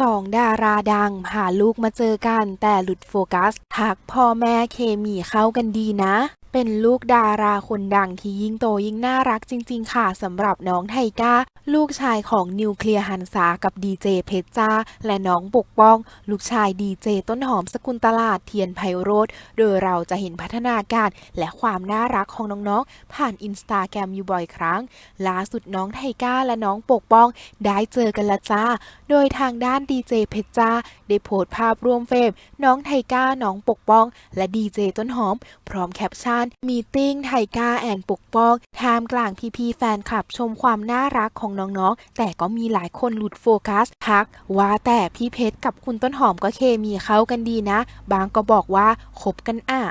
สองดาราดังหาลูกมาเจอกันแต่หลุดโฟกัส ทักพ่อแม่เคมีเข้ากันดีนะ เป็นลูกดาราคนดังที่ยิ่งโตยิ่งน่ารักจริง ๆ ค่ะสำหรับน้องไทก้า ลูกชายของนิวเคลียร์หันษากับดีเจเพชรจ้า และน้องปกป้อง ลูกชายดีเจต้นหอมสกุลตลาดเทียนไพโรธโดยเราจะเห็นพัฒนาการและความน่ารักของน้องๆ ผ่านอินสตาแกรมอยู่บ่อยครั้ง ล่าสุดน้องไทก้าและน้องปกป้อง ได้เจอกันละจ้า โดยทางด้านดีเจเพชรจ้า ได้โพสต์ภาพร่วมเฟรมน้องไทก้าน้องปกป้อง และดีเจต้นหอม พร้อมแคปชั่นมีติ้งไทก้าแอนปกป้องท่ามกลางพี่ๆแฟนคลับชมความน่ารักของน้องๆ แต่ก็มีหลายคนหลุดโฟกัสทัก ว่าแต่พี่เพชรกับคุณต้นหอมก็เคมีเข้ากันดีนะ บางก็บอกว่าคบกันอะ